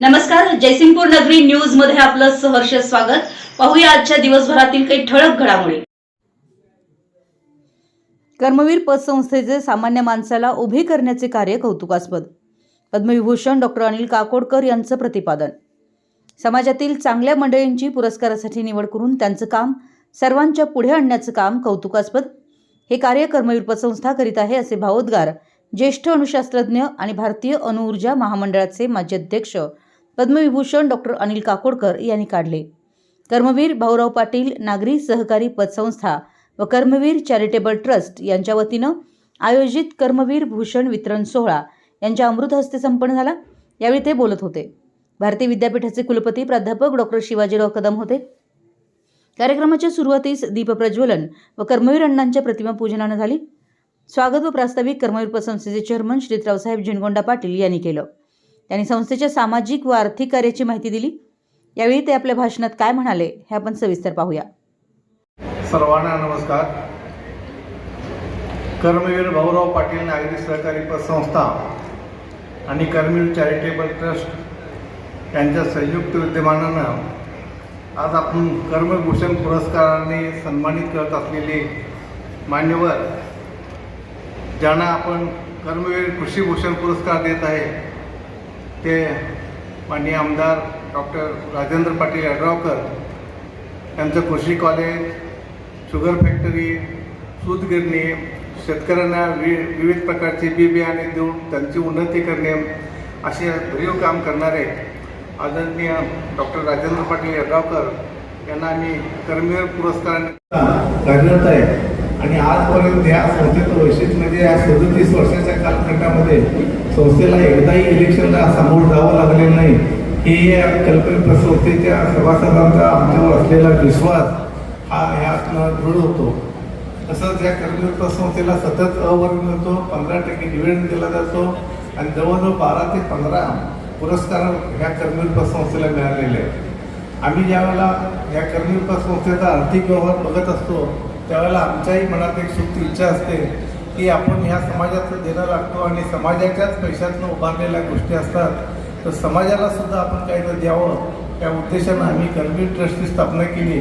नमस्कार जयसिंगपूर नगरी न्यूजमध्ये आपलं सहर्ष स्वागत. पाहूया आजच्या दिवसभरातील काही ठळक घडामोडी. कर्मवीर पतसंस्थेचे सामान्य माणसाला उभे करण्याचे कार्य कौतुकास्पद. पद्मविभूषण डॉक्टर अनिल काकोडकर यांचं प्रतिपादन. समाजातील चांगल्या मंडळींची पुरस्कारासाठी निवड करून त्यांचं काम सर्वांच्या पुढे आणण्याचं काम कौतुकास्पद. हे कार्य कर्मवीर पतसंस्था करीत आहे असे भावोद्गार ज्येष्ठ अणुशास्त्रज्ञ आणि भारतीय अणुऊर्जा महामंडळाचे माजी अध्यक्ष पद्मविभूषण डॉक्टर अनिल काकोडकर यांनी काढले. कर्मवीर भाऊराव पाटील नागरी सहकारी पतसंस्था व कर्मवीर चॅरिटेबल ट्रस्ट यांच्या वतीनं आयोजित कर्मवीर भूषण वितरण सोहळा यांच्या अमृत हस्ते संपन्न झाला. यावेळी ते बोलत होते. भारतीय विद्यापीठाचे कुलपती प्राध्यापक डॉक्टर शिवाजीराव कदम होते. कार्यक्रमाच्या सुरुवातीस दीपप्रज्वलन व कर्मवीर अण्णांच्या प्रतिमा पूजनानं झाली. स्वागत व प्रास्ताविक कर्मवीर पतसंस्थेचे चेअरमन श्रीतरावसाहेब झिनगोंडा पाटील यांनी केलं. त्यांनी संस्थेच्या सामाजिक व आर्थिक कार्याची माहिती दिली. यावेळी ते आपल्या भाषणात काय म्हणाले हे आपण सविस्तर पाहूया. सर्वांना नमस्कार. कर्मवीर भाऊराव पाटील नागरी सहकारी पतसंस्था आणि कर्मवीर चॅरिटेबल ट्रस्ट यांच्या संयुक्त विद्यमानानं आज आपण कर्मभूषण पुरस्काराने सन्मानित करत असलेले मान्यवर ज्यांना आपण कर्मवीर कृषीभूषण पुरस्कार देत आहे ते माननीय आमदार डॉक्टर राजेंद्र पाटील यड्रावकर यांचं कृषी कॉलेज शुगर फॅक्टरी सूत गिरणी शेतकऱ्यांना वि विविध प्रकारचे बी बियाणे देऊन त्यांची उन्नती करणे असे भरीव काम करणारे आदरणीय डॉक्टर राजेंद्र पाटील यड्रावकर यांना आम्ही कर्मवीर पुरस्कार कार्यरत आहे. आणि आजपर्यंत या संस्थेचं वैशिष्ट्य म्हणजे या सदतीस वर्षाच्या कालखंडामध्ये संस्थेला एकदाही इलेक्शनला सामोरं जावं लागलेलं नाही. हे या कल्पना संस्थेच्या सभासदांचा आमच्यावर असलेला विश्वास हा यातनं दृढ होतो. तसंच या कर्मयुक्त संस्थेला सतत अवर्ग मिळतो पंधरा टक्के डिव्हिडंड दिला जातो आणि जवळजवळ बारा ते पंधरा पुरस्कार ह्या कर्मयुक्त संस्थेला मिळालेले आहेत. आम्ही ज्यावेळेला या कर्मयुक्त संस्थेचा आर्थिक व्यवहार बघत असतो त्यावेळेला आमच्याही मनात एक सुप्त इच्छा असते की आपण ह्या समाजाचं देणं लागतो आणि समाजाच्याच पैशातनं उभारलेल्या गोष्टी असतात तर समाजाला सुद्धा आपण काहीतरी द्यावं. या उद्देशानं आम्ही कर्मवीर ट्रस्टची स्थापना केली.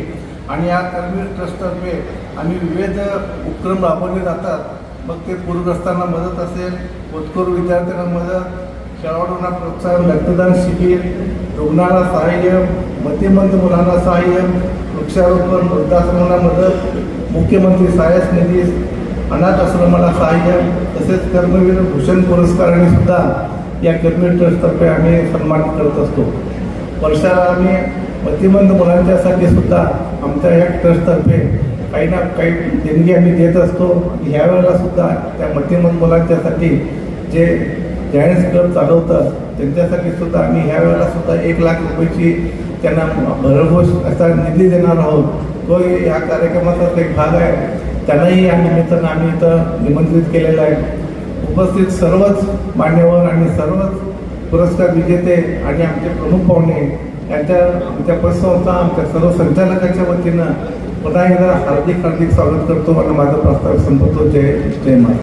आणि या कर्मवीर ट्रस्टतर्फे आम्ही विविध उपक्रम राबवले जातात. मग ते पूरग्रस्तांना मदत असेल होतकरू विद्यार्थ्यांना मदत खेळाडूंना प्रोत्साहन रक्तदान शिबिर रुग्णाला सहाय्य मतिमंद मुलांना सहाय्य वृक्षारोपण वृद्धाश्रमांना मदत मुख्यमंत्री सहाय्यस निधी अनाथ आश्रमाला सहाय्य तसेच कर्मवीर भूषण पुरस्काराने सुद्धा या कर्मवीर ट्रस्टतर्फे आम्ही सन्मानित करत असतो. वर्षाला आम्ही मतिमंद मुलांच्यासाठी सुद्धा आमच्या या ट्रस्टतर्फे काही ना काही देणगी आम्ही देत असतो. ह्यावेळेला सुद्धा त्या मतिमंद मुलांच्यासाठी जे जायन्स क्लब चालवतात त्यांच्यासाठी सुद्धा आम्ही ह्यावेळेला सुद्धा एक लाख रुपयाची त्यांना भरघोष असा निधी देणार आहोत. तो या कार्यक्रमाचा एक भाग आहे. त्यांनाही या निमित्तानं आम्ही इथं निमंत्रित केलेलं आहे. उपस्थित सर्वच मान्यवर आणि सर्वच पुरस्कार विजेते आणि आमचे प्रमुख पाहुणे यांच्या आमच्या पतसंस्था आमच्या सर्व संचालकाच्या वतीनं पुन्हा एकदा हार्दिक हार्दिक स्वागत करतो आणि माझा प्रस्ताव संपवतो. जय जय मा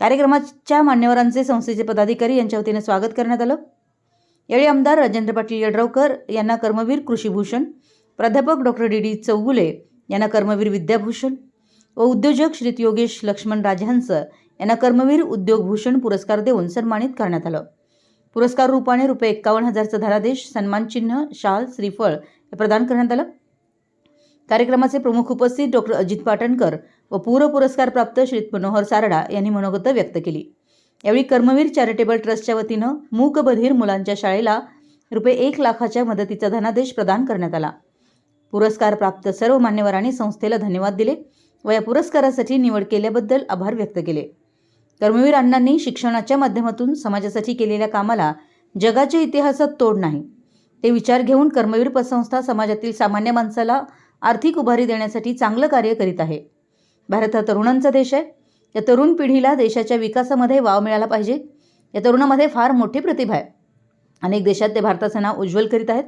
कार्यक्रमाच्या मान्यवरांचे संस्थेचे पदाधिकारी यांच्या वतीने स्वागत करण्यात आलं. यावेळी आमदार राजेंद्र पाटील यड्रावकर यांना कर्मवीर कृषीभूषण प्राध्यापक डॉक्टर डी डी चौगुले यांना कर्मवीर विद्याभूषण व उद्योजक श्री योगेश लक्ष्मण राजहंस यांना कर्मवीर उद्योगभूषण पुरस्कार देऊन सन्मानित करण्यात आलं. पुरस्कार रूपाने रुपये एक्कावन्न हजारचा धनादेश सन्मानचिन्ह शाल श्रीफळ हे प्रदान करण्यात आलं. कार्यक्रमाचे प्रमुख उपस्थित डॉक्टर अजित पाटणकर व पूर्व पुरस्कार प्राप्त श्री मनोहर सारडा यांनी मनोगत व्यक्त केली. यावेळी कर्मवीर चॅरिटेबल ट्रस्टच्या वतीनं मूकबधीर मुलांच्या शाळेला रुपये एक लाखाच्या मदतीचा धनादेश प्रदान करण्यात आला. पुरस्कार प्राप्त सर्व मान्यवरांनी संस्थेला धन्यवाद दिले व या पुरस्कारासाठी निवड केल्याबद्दल आभार व्यक्त केले. कर्मवीर अण्णांनी शिक्षणाच्या माध्यमातून समाजासाठी केलेल्या कामाला जगाच्या इतिहासात तोड नाही. ते विचार घेऊन कर्मवीर पतसंस्था समाजातील सामान्य माणसाला आर्थिक उभारी देण्यासाठी चांगलं कार्य करीत आहे. भारत हा तरुणांचा देश आहे. या तरुण पिढीला देशाच्या विकासामध्ये वाव मिळाला पाहिजे. या तरुणामध्ये फार मोठी प्रतिभा आहे. अनेक देशात ते भारताचं नाव उज्ज्वल करीत आहेत.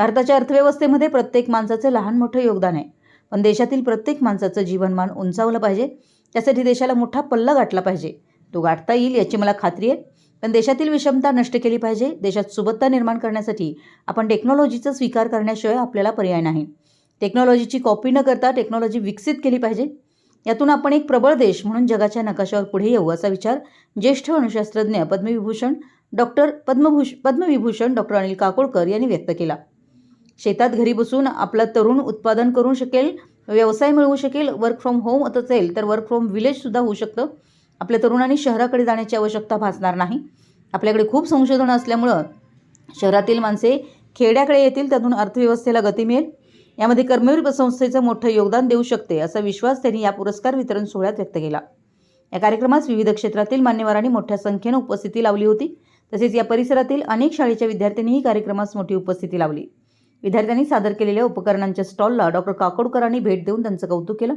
भारताच्या अर्थव्यवस्थेमध्ये प्रत्येक माणसाचं लहान मोठं योगदान आहे. पण देशातील प्रत्येक माणसाचं जीवनमान उंचावलं पाहिजे. त्यासाठी देशाला मोठा पल्ला गाठला पाहिजे. तो गाठता येईल याची मला खात्री आहे. पण देशातील विषमता नष्ट केली पाहिजे. देशात सुबत्ता निर्माण करण्यासाठी आपण टेक्नॉलॉजीचा स्वीकार करण्याशिवाय आपल्याला पर्याय नाही. टेक्नॉलॉजीची कॉपी न करता टेक्नॉलॉजी विकसित केली पाहिजे. यातून आपण एक प्रबळ देश म्हणून जगाच्या नकाशावर पुढे येऊ असा विचार ज्येष्ठ अणुशास्त्रज्ञ पद्मविभूषण डॉक्टर पद्मभूष पद्मविभूषण डॉक्टर अनिल काकोडकर यांनी व्यक्त केला. शेतात घरी बसून आपला तरुण उत्पादन करू शकेल व्यवसाय मिळवू शकेल वर्क फ्रॉम होम होत असेल तर वर्क फ्रॉम विलेजसुद्धा होऊ शकतं. आपल्या तरुणांनी शहराकडे जाण्याची आवश्यकता भासणार नाही. आपल्याकडे खूप संशोधन असल्यामुळं शहरातील माणसे खेड्याकडे येतील त्यातून अर्थव्यवस्थेला गती मिळेल. यामध्ये कर्मवीर संस्थेचं मोठं योगदान देऊ शकते असा विश्वास त्यांनी या पुरस्कार वितरण सोहळ्यात व्यक्त केला. या कार्यक्रमास विविध क्षेत्रातील मान्यवरांनी मोठ्या संख्येनं उपस्थिती लावली होती. तसेच या परिसरातील अनेक शाळेच्या विद्यार्थ्यांनीही कार्यक्रमास मोठी उपस्थिती लावली. विद्यार्थ्यांनी सादर केलेल्या उपकरणांच्या स्टॉलला डॉक्टर काकोडकरांनी भेट देऊन त्यांचं कौतुक केलं.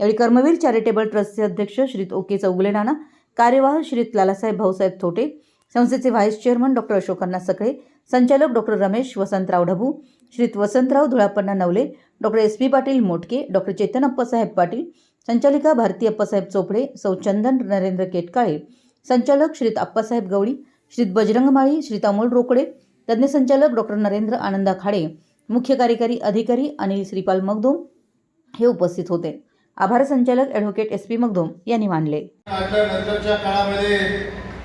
यावेळी कर्मवीर चॅरिटेबल ट्रस्टचे अध्यक्ष श्रीत ओके चौगुले नाना कार्यवाह श्रीत लालासाहेब भाऊसाहेब थोटे संस्थेचे व्हाईस चेअरमन डॉक्टर अशोकांना सकळे संचालक doctor Ramesh Vasantrao Dhabu श्रीत Vasantrao Dhulapanna Navale doctor S. P. Patil Motke doctor Chetan Appasaheb Patil संचालिका भारती अप्पासाहेब चोपडे सौ. चंदन नरेंद्र केटकाळे संचालक श्रीत अप्पासाहेब गवळी श्रीत बजरंग माळी श्रीत अमोल रोकडे तज्ज्ञ संचालक डॉक्टर नरेंद्र आनंदा खाडे मुख्य कार्यकारी अधिकारी अनिल श्रीपाल मगदोम हे उपस्थित होते. आभार संचालक ॲडव्होकेट एस पी मगदोम यांनी मानले. नंतरच्या काळामध्ये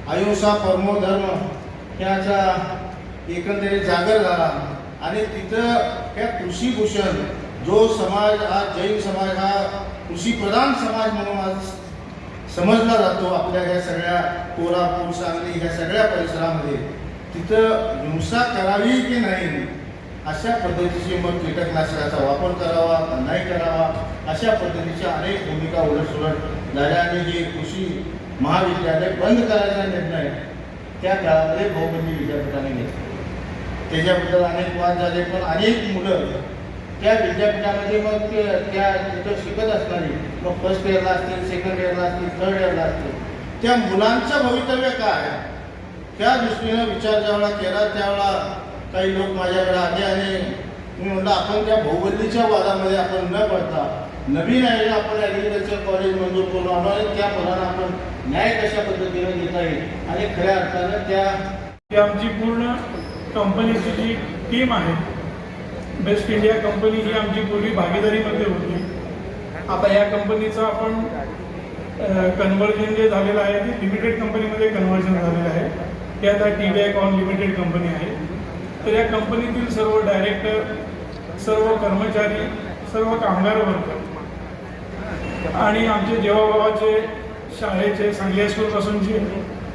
अहिंसा परमो धर्म ह्याचा एकंदरीत जागर झाला. आणि तिथं त्या कृषीभूषण जो समाज आज जैन समाज हा कृषीप्रधान समाज म्हणून आज समजला जातो आपल्या ह्या सगळ्या कोल्हापूर सांगली ह्या सगळ्या परिसरामध्ये. तिथं हिंसा करावी की नाही? अशा पद्धतीची मग कीटकनाशकाचा वापर करावा का नाही करावा अशा पद्धतीच्या अनेक भूमिका उलटसुलट झाल्या आणि हे कृषी महाविद्यालय बंद करायचा निर्णय त्या काळामध्ये बहुबंदी विद्यापीठाने घेतला. त्याच्याबद्दल अनेक वाद झाले पण अनेक मुलं त्या विद्यापीठामध्ये मग ते त्या तिथं शिकत असणारी मग फर्स्ट इयरला असतील सेकंड इयरला असतील थर्ड इयरला असतील त्या मुलांचं भवितव्य काय? त्या दृष्टीनं विचार ज्यावेळा केला त्यावेळा काही लोक माझ्याकडे आले आणि मी म्हटलं आपण त्या भौगोलिकच्या वादामध्ये आपण न पडता नवीन आहे आपण ॲग्रिकल्चर कॉलेज मंजूर करून आणू आणि त्या मुलांना आपण न्याय कशा पद्धतीने घेता येईल? आणि खऱ्या अर्थानं त्या आमची पूर्ण कंपनीची जी टीम आहे बेस्ट इंडिया कंपनी ही आमची पूर्वी भागीदारीमध्ये होती. आता या कंपनीचं आपण कन्व्हर्जन जे झालेलं आहे ते लिमिटेड कंपनीमध्ये कन्व्हर्जन झालेलं आहे. ते आता T V con limited company आहे. तर या कंपनीतील सर्व डायरेक्टर सर्व कर्मचारी सर्व कामगार वर्ग आणि आमचे जेवाबाबाचे शाळेचे सांगली हायस्कूलपासूनचे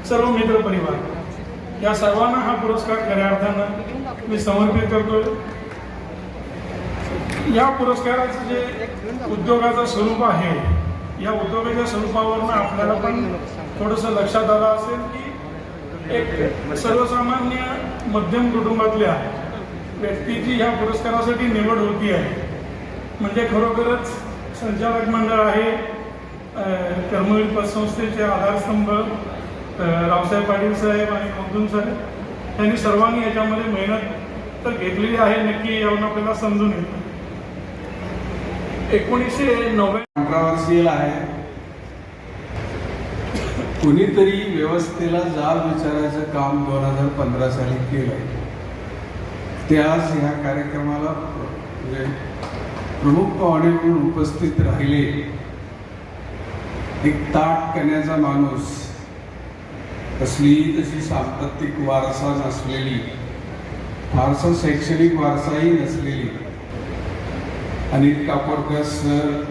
सर्व मित्रपरिवार या सर्वांना हा पुरस्कार खऱ्या अर्थानं मी समर्पित करतो या पुरस्काराचं जे उद्योगाचं स्वरूप आहे या उद्योगाच्या स्वरूपावरनं आपल्याला पण थोडंसं लक्षात आलं असेल की एक सर्वसामान्य मध्यम कुटुंबातल्या व्यक्तीची ह्या पुरस्कारासाठी निवड होती आहे. म्हणजे खरोखरच संचालक मंडळ आहे कर्मवीर पतसंस्थेचे आधारस्तंभ रावसाहेब पाटील साहेब आणि मगदूम साहेब. यांनी सर्वांनी याच्यामध्ये मेहनत तर घेतलेली आहे नक्की यावरून आपल्याला समजून येतं. एकोणीसशे नव्याण्णव वर्षीय आहे. कुणीतरी व्यवस्थेला जाब विचारायचं काम दोन हजार पंधरा साली केलं ते आज ह्या कार्यक्रमाला म्हणजे प्रमुख पाहुणे म्हणून उपस्थित राहिले. एक ताट करण्याचा माणूस कसली तशी सांस्कृतिक वारसा नसलेली फारसा शैक्षणिक वारसाही नसलेली. अनिल कापडकर सर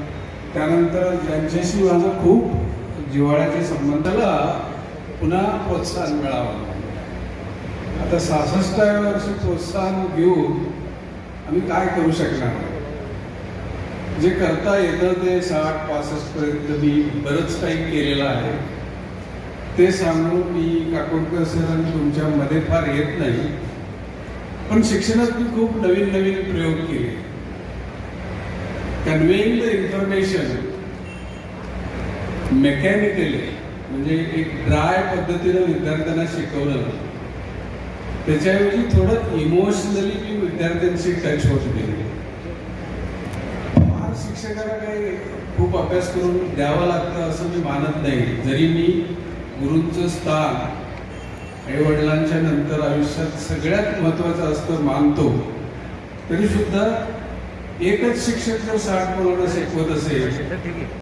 त्यानंतर ज्यांच्याशी माझं खूप जिव्हाळ्याच्या संबंधाला पुन्हा प्रोत्साहन मिळावं. आता सहासष्टाव्या वर्षी प्रोत्साहन घेऊन आम्ही काय करू शकणार? जे करता येतं ते साठ पासष्ट पर्यंत मी बरंच काही केलेलं आहे. ते सांगून मी काकोडकर सर आणि तुमच्या मध्ये फार येत नाही. पण शिक्षणात मी खूप नवीन नवीन प्रयोग केले. कन्वेईंग द इन्फॉर्मेशन मेकॅनिकली म्हणजे एक ड्राय पद्धतीनं विद्यार्थ्यांना शिकवलं. त्याच्याऐवजी थोडं इमोशनली मी विद्यार्थ्यांशी टच होत गेले. फार शिक्षकाला काही खूप अभ्यास करून द्यावा लागतं असं मी मानत नाही. जरी मी गुरूंचं स्थान आई वडिलांच्या नंतर आयुष्यात सगळ्यात महत्वाचं असतं मानतो तरी सुद्धा एकच शिक्षक जर साठ मुलांना शिकवत असेल